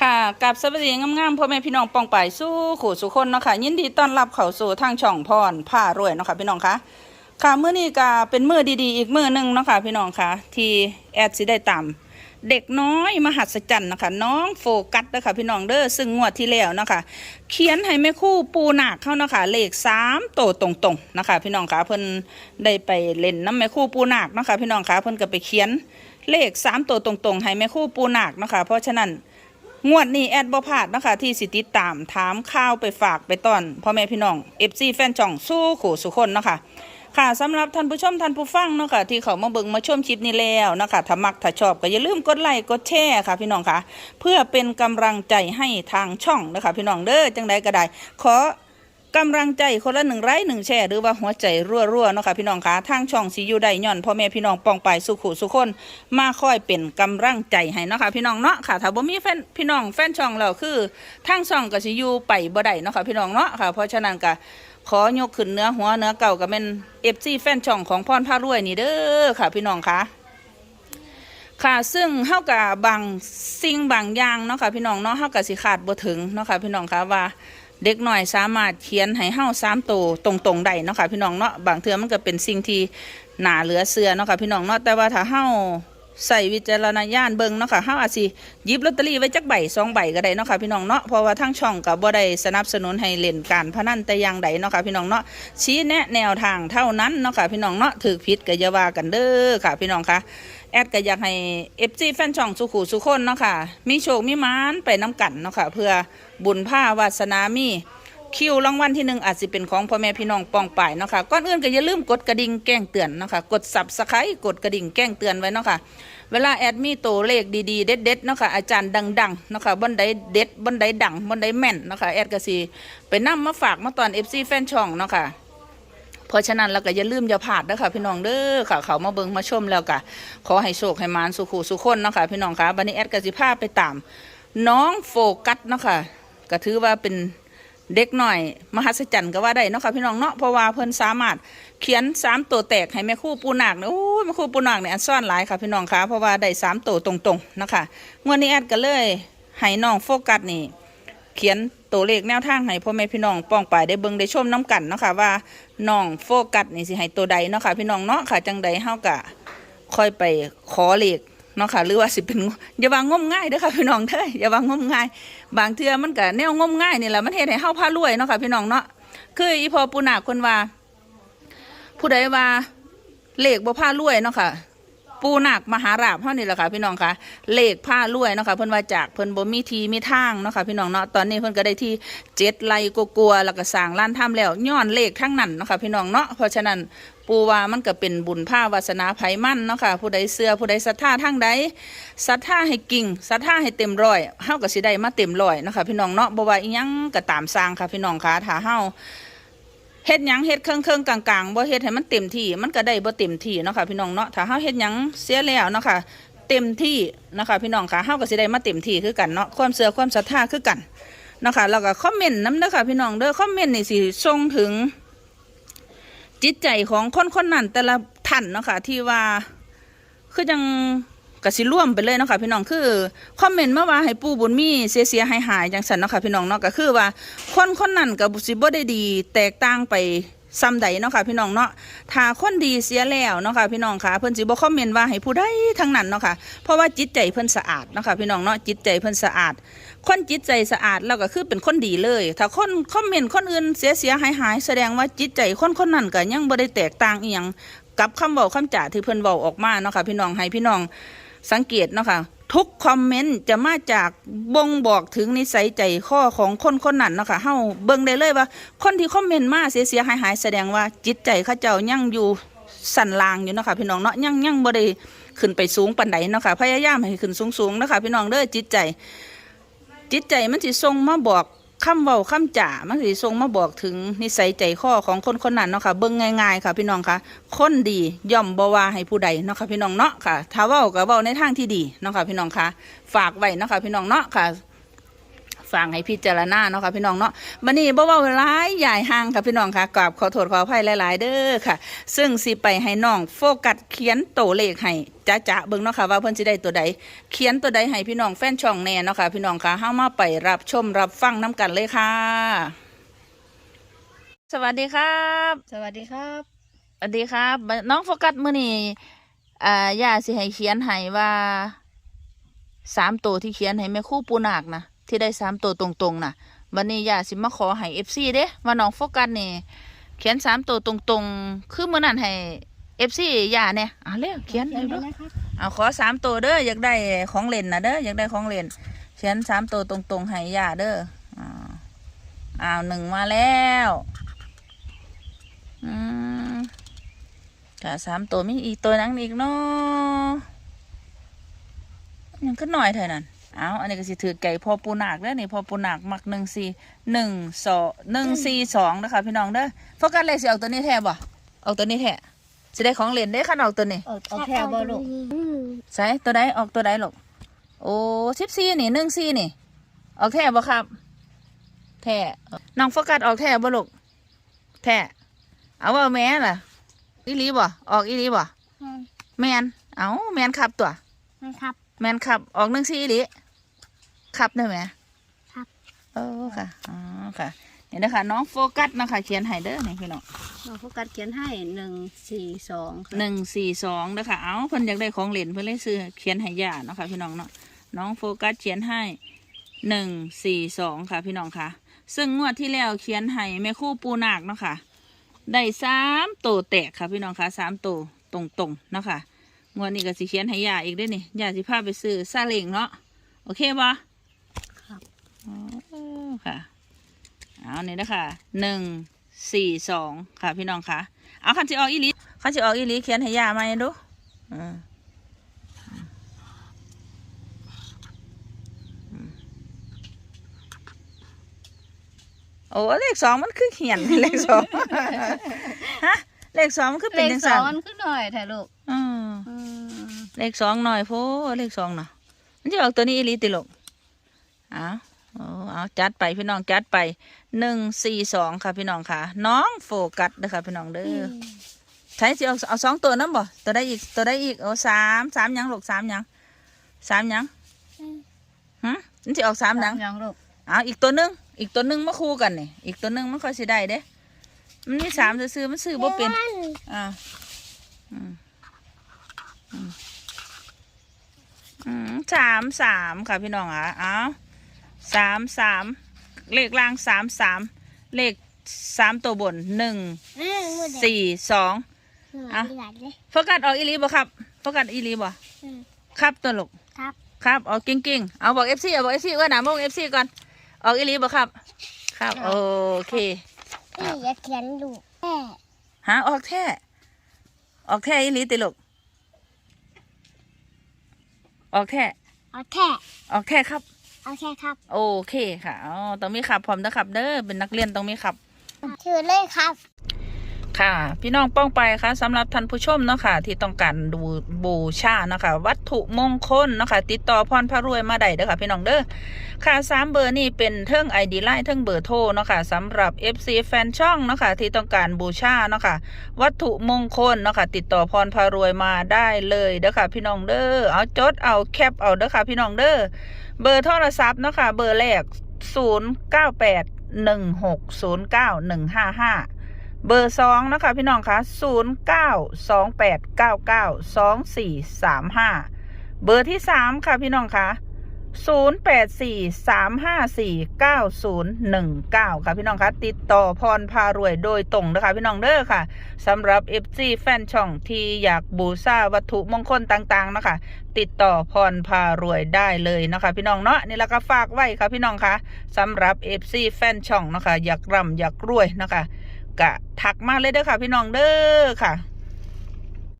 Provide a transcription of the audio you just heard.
ค่ะกับสวัสดีงามๆพ่อแม่พี่น้องปองไปายสู้ขู่สุคนเนาะค่ะยินดีต้อนรับเข้าสู่ทางช่องพรผ้ารวยเนาะค่ะพี่น้องคะค่ะมื้อนี้ก็เป็นมือดีๆ อีกมือหนึ่งเนาะค่ะพี่น้องคะที่แอดสิได้ตามเด็กน้อยมหัศจรรย์นะคะน้องโฟกัสเด้อค่ะพี่น้องเด้อซึ่งงวดที่แล้วนะคะเขียนให้แม่คู่ปูหนักเข้านะคะเลขสามโตวตรงๆนะคะพี่น้องคะเพิ่นได้ไปเล่นน้ำแม่คู่ปูหนักนะคะพี่น้องคะเพิ่นก็ไปเขียนเลขสามตัวตรงๆให้แม่คู่ปูหนักนะคะเพราะฉะนั้น งวดนี้แอดบ่พลาดนะคะที่สิติดตามถามข้าวไปฝากไปต้อนพ่อแม่พี่น้องเอฟซีแฟนช่องสู้ขู่สุคนนะคะค่ะสำหรับท่านผู้ชมท่านผู้ฟังเนาะค่ะที่เขามาเบิ่งมาชมคลิปนี้แล้วนะคะถ้ามักถ้าชอบก็อย่าลืมกดไลค์กดแชร์ค่ะพี่น้องค่ะ เพื่อเป็นกำลังใจให้ทางช่องนะคะพี่น้องเด้อจังใดก็ได้ขอ กำลังใจคนละหนึ่งไลค์หนึ่งแชร์หรือว่าหัวใจรั่วๆเนาะค่ะพี่น้องค่ะทางช่องสีอยู่ได้ย่อนพ่อแม่พี่น้องปองไปสุขุสุคนมาค่อยเป็นกำลังใจให้เนาะค่ะพี่น้องเนาะค่ะถ้าบ่มีแฟนพี่น้องแฟนช่องเราคือทางช่องก็สิอยู่ไปบ่ได้เนาะค่ะพี่น้องเนาะค่ะเพราะฉะนั้นก็ขอยกขึ้นเนื้อหัวเนื้อเก่าก็เป็น FC แฟนช่องของพรพารวยนี่เด้อค่ะพี่น้องค่ะค่ะซึ่งเฮากับบางสิ่งบางอย่างเนาะค่ะพี่น้องเนาะเฮากับสิขาดบ่ถึงเนาะค่ะพี่น้องค่ะว่า เด็กหน่อยสามารถเขียนให้เฮาสามโตตรงๆได้เนาะค่ะพี่น้องเนาะบางเทื่อมันก็เป็นสิ่งที่หนาเหลือเสือเนาะค่ะพี่น้องเนาะแต่ว่าถ้าเฮาใส่วิจารณญาณเบิ่งเนาะค่ะเฮาอาจสิหยิบลอตเตอรี่ไว้จักใบสองใบก็ได้เนาะค่ะพี่น้องเนาะเพราะว่าทางช่องก็บ่ได้สนับสนุนให้เล่นการพนันแต่อย่างใดเนาะค่ะพี่น้องเนาะชี้แนะแนวทางเท่านั้นเนาะค่ะพี่น้องเนาะถูกผิดก็อย่าว่ากันเด้อค่ะพี่น้องค่ะ แอดก็อยากให้เอฟซีแฟนช่องสุขุสุคนเนาะค่ะ มีโชคมีมานไปน้ำกันเนาะค่ะ เพื่อบุญผ้าวาสนามีคิวรางวัลที่หนึ่งอาจจะเป็นของพ่อแม่พี่น้องปองป่ายเนาะค่ะก่อนอื่นก็อย่าลืมกดกระดิ่งแจ้งเตือนเนาะค่ะกดสับสไครต์กดกระดิ่งแจ้งเตือนไว้เนาะค่ะเวลาแอดมีตัวเลขดีๆเด็ดๆเนาะค่ะอาจารย์ดังๆเนาะค่ะบนใดเด็ดบนใดดังบนใดแม่นเนาะค่ะแอดก็สิไปนํมาฝากมาตอนเอฟซีแฟนช่องเนาะค่ะ เพราะฉะนั้นเราก็อย่าลืมอย่าพลาดนะคะพี่น้องเด้อค่ะ เขามาเบิงมาชมแล้วก็ขอให้โชคให้มานสุขสุขคนนะคะพี่น้องคะบันนี้แอดกสิภาไปตาม น้องโฟกัสนะค่ะก็ถือว่าเป็นเด็กหน่อย มหัศจรรย์ก็ว่าได้เนาะค่ะพี่น้องเนาะเพราะว่าเพิ่นสามารถเขียนสามตัวแตกให้แม่คู่ปูนาคเนี่ยโอ้ยแม่คู่ปูนาคเนี่ยอันซ่อนหลายค่ะพี่น้องคะเพราะว่าได้สามตัวตรงๆนะคะงวดนี้แอดก็เลยให้น้องโฟกัสนี่ เขียน ตัวเลขแนวทางให้พ่อแม่พี่น้องป้องไปได้เบิ่งได้ชมน้กันเนาะค่ะว่าน้องโฟกัสนี่สิให้ตัวใดเนาะค่ะพี่น้องเนาะค่ะจังใดเฮากะค่อยไปขอเลขเนาะค่ะหรือว่าสิเป็นอย่าวางงมง่ายเด้อค่ะพี่น้องเด้ออย่าวางงมง่าย บางเทื่อมันก็แนวงมง่ายนี่แหละมันเฮ็ดให้เฮาพารวยเนาะค่ะพี่น้องเนาะคืออีพอปูนาคคนว่า ผู้ใดว่าเลขบ่พารวยเนาะค่ะ ปูนักมหาราบเท่านี้แหละค่ะพี่น้องคะเลขผ้ารวยเนาะค่ะเพิ่นว่าจากเพิ่นบ่มีทีมีทางเนาะค่ะพี่น้องเนาะตอนนี้เพิ่นก็ได้ที่เจ็ดไร่กลัวแล้วก็สร้างร้านถ้ำแล้วย้อนเลขทั้งนั้นเนาะค่ะพี่น้องเนาะเพราะฉะนั้นปูว่ามันก็เป็นบุญผ้าวาสนาไผมั่นเนาะค่ะผู้ใดเชื่อผู้ใดศรัทธาทางใดศรัทธาให้กิ่งศรัทธาให้เต็มร้อยเฮาก็สิได้มาเต็มร้อยเนาะค่ะพี่น้องเนาะบ่ว่าอีหยังก็ตามสร้างค่ะพี่น้องคะถ้าเฮา เฮ็ดหยังเฮ็ดเครื่องเครื่องกลางๆบ่เฮ็ดให้มันเต็มที่มันก็ได้บ่เต็มที่เนาะค่ะพี่น้องเนาะถ้าเฮาเฮ็ดหยังเสียแล้วเนาะค่ะเต็มที่เนาะค่ะพี่น้องค่ะเฮาก็สิได้มาเต็มที่คือกันเนาะความเชื่อความศรัทธาคือกันเนาะค่ะแล้วก็คอมเมนต์นำเด้อค่ะพี่น้องเด้อคอมเมนต์นี่สิส่งถึง จิตใจของคนคนนั้นแต่ละท่านเนาะค่ะที่ว่าคือจัง กสิร่วมไปเลยเนาะค่ะพี่น้องคือคอมเมนต์มาว่าให้ปู่บุญมีเสียเสียหายหายจังสันเนาะค่ะพี่น้องเนาะก็คือว่าคนคนนั้นกับบุสิบ่ได้ดี แตกต่างไปซ้ำใดเนาะค่ะพี่น้องเนาะถ้าคนดีเสียแล้วเนาะค่ะพี่น้องค่ะเพิ่นสิบ่คอมเมนต์ว่าให้ผู้ใดทั้งนั้นเนาะค่ะเพราะว่าจิตใจเพิ่นสะอาดเนาะค่ะพี่น้องเนาะจิตใจเพิ่นสะอาด คนจิตใจสะอาดแล้วก็คือเป็นคนดีเลย ถ้าคนคอมเมนต์คนอื่นเสียเสียหายหายแสดงว่าจิตใจคนคนนั้นก็ยังบ่ได้แตกต่างอีหยังกับคำเว้าคำจ่าที่เพิ่นเว้าออกมาเนาะค่ะพี่น้องให้พี่น้อง สังเกตเนาะค่ะทุกคอมเมนต์จะมาจากบ่งบอกถึงนิสัยใจข้อของคนคนนั้นเนาะค่ะเฮาเบิ่งได้เลยว่า คนที่คอมเมนต์มาเสียๆหายๆแสดงว่าจิตใจเขาเจ้ายังอยู่สันลางอยู่เนาะค่ะพี่น้องเนาะยังยังบ่ได้ขึ้นไปสูงปานใดเนาะค่ะพยายามให้ขึ้นสูงๆเนาะค่ะพี่น้องเด้อจิตใจ จิตใจมันสิส่งมาบอก คำเว้าคำจ่ามันสิทรงมาบอกถึงนิสัยใจข้อของคนคนนั้นเนาะค่ะเบิ่งง่ายๆ ค่ะพี่น้องค่ะ คนดีย่อมบ่ว่าให้ผู้ใดเนาะค่ะพี่น้องเนาะค่ะ ถ้าเว้าก็เว้าในทางที่ดีเนาะค่ะพี่น้องค่ะ ฝากไว้เนาะค่ะพี่น้องเนาะค่ะ ฟังให้พิจารณาเนาะค่ะพี่น้องเนาะบันนี้บ่เว้าหลายใหญ่ห่างค่ะพี่น้องค่ะกราบขอโทษขออภัยหลายๆ เด้อค่ะ ซึ่งสิไปให้น้องโฟกัสเขียนตัวเลขให้จ้าจะเบิ่งเนาะค่ะว่าเพิ่นสิได้ตัวใดเขียนตัวใดให้พี่น้องแฟนช่องแน่เนาะค่ะพี่น้องค่ะเฮามาไปรับชมรับฟังน้กันเลยค่ะ สวัสดีครับ สวัสดีครับ สวัสดีครับบัดน้องโฟกัสมื้อนี้อ่าย่าสิให้เขียนให้ว่าสามตัวที่เขียนให้แม่ครู่ปูนาคนะ ที่ได้สามตัวตรงๆนะวันนี้ย่าสิมาขอให้เอฟซีเด้ว่าน้องโฟกัสนี่เขียนสามตัวตรงๆ คือมื้อนั้นให้เอฟซีย่าเนี่ยอ่าเร็วเขียนให้ดูนะครับเอาขอสามตัวเด้ออยากได้ของเล่นนะเด้ออยากได้ของเล่นเขียนสามตัวตรงๆให้ย่าเด้ออ่าอ้าวหนึ่งมาแล้วอืมค่ะสามตัวมีอีกตัวนังอีกเนาะยังขึ้นหน่อยเท่านั้น เอาอันนี้ก็สิถือไก่พอปูนาคเด้อนี่พอปูนาคมักหนึ่งสี่หนึ่งสองหนึ่งสี่สองนะคะพี่น้องเด้อโฟกัสเลยสิเอาตัวนี้แท้บ่เอาตัวนี้แท้สิได้ของเล่นได้อขันออกตัวนี้เอาเอาแค่บอลูกใส่ตัวใดออกตัวใดหรอกโอ้สิบสี่นี่หนึ่งสี่นี่ ออกแท่บ่ครับ แท่น้องโฟกัสออกแท่บ่ลูกแท่เอาว่าแม่ล่ะอีหลีบ่ออกอีหลีบ่แมนเอาแมนขับตัวนะครับแมนขับออกหนึ่งสี่อีห ลีขับได้ไหมครับ เออค่ะ อ๋อค่ะนี่นะคะน้องโฟกัสนะคะเขียนให้เด้อนี่พี่น้องเราโฟกัสเขียนให้หนึ่งสี่สองหนึ่งสี่สองนะคะเอาเพิ่นอยากได้ของเล่นเพิ่นเลยซื้อเขียนให้ย่าเนาะค่ะพี่น้องเนาะ น้องโฟกัสเขียนให้หนึ่งสี่สองค่ะพี่น้องค่ะ ซึ่งงวดที่แล้วเขียนให้แม่ครู่ปูนาคเนาะค่ะ ได้สามตัวแตกค่ะพี่น้องค่ะสามตัวตรงๆเนาะค่ะงวดนี้ก็สิเขียนให้ย่าอีกด้วยนี่ย่าสิพาไปซื้อซาเล้งเนาะ โอเคปะครับอ๋อ ค่ะ เอานี่นะคะหนึ่งสี่สองค่ะ พี่น้องค่ะ เอาคันสิออกอีหลีคันสิออกอีหลีเขียนให้ย่ามาให้ดูอืมอืมโอ้เลขสองมันคือเขียนเลขสองฮะเลขสองมันคือเลเป็นขจังสอสังนมันขึ้นหน่อยถ่ายลูกอืมอืมเลขสองหน่อยโพเลขสองเนาะมันจะออกตัวนี้อีหลีติลกเอาเอา เอาจัดไปพี่น้องจัดไปหนึ่งสี่สองค่ะพี่น้องค่ะ น้องโฟกัสเด้อค่ะพี่น้องเด้อใช้สิเอาเอาสองตัวนั้นบ่ตัวได้อีกตัวได้อีกโอ้สามสามหยังลูกสามหยังสามหยังฮะมันจะออกสามหยังยังลูกเอาอีกตัวหนึงอีกตัวหนึงมาคู่กันนี่อีกตัวหนึงมันค่อยสิได้เด้มันมีสามซื้อๆมันซื้อบ่เป็นอ่าอืมอืมอืมสามสามค่ะพี่น้องอะเอา สามสามเลขล่างสามสามเลขสามตัวบนหนึ่งสี่สองอะโฟกัสออกอีหลีบ่ครับโฟกัสอีหลีบ่อืมครับตัวลูกครับครับออกเก่งๆเอาบอกเอฟซีเอาบอกเอฟซีก่อนนะบอกเอฟซีก่อนออกอีหลีบ่ครับ ครับโอเคพี่อย่าเขียนดูแม่หาออกแท้ออกแท้อีหลีติลูกออกแท้เอาแค่ออกแท้ครับ เอาแค่ครับ โอเคค่ะอ๋อต้องมีขับพร้อมนะครับเด้อเป็นนักเรียนต้องมีขับชื่อเล่นครับ ค่ะ พี่น้องป้องไปค่ะสำหรับท่านผู้ชมเนาะค่ะที่ต้องการดูบูชาเนาะค่ะวัตถุมงคลเนาะค่ะติดต่อพรพระรวยมาได้เด้อค่ะพี่น้องเด้อค่ะสามเบอร์นี่เป็นเทิงไอดีไลน์เทิงเบอร์โทรเนาะค่ะสำหรับ FC แฟนช่องเนาะค่ะที่ต้องการบูชาเนาะค่ะวัตถุมงคลเนาะค่ะติดต่อพรพารวยมาได้เลยเด้อค่ะพี่น้องเด้อเอาจดเอาแคปเอาเด้อค่ะพี่น้องเด้อเบอร์โทรศัพท์เนาะค่ะเบอร์แรกศูนย์เก้าแปดหนึ่งหกศูนย์ เบอร์สองนะคะพี่น้องคะศูนย์เก้าสองแปดเก้าเก้าสองสี่สามห้าเบอร์ที่สามค่ะพี่น้องคะศูนย์แปดสี่สามห้าสี่เก้าศูนย์หนึ่งเก้าค่ะพี่น้องคะติดต่อพรพารวยโดยตรงนะคะพี่น้องเด้อค่ะสำหรับ FC แฟนช่องที่อยากบูชาวัตถุมงคลต่างๆนะคะติดต่อพรพารวยได้เลยนะคะพี่น้องเนาะนี่แล้วก็ฝากไว้ค่ะพี่น้องคะสำหรับ FC แฟนช่องนะคะอยากร่ำอยากรวยนะคะ กะทักมาเลยเด้อค่ะ พี่น้องเด้อค่ะ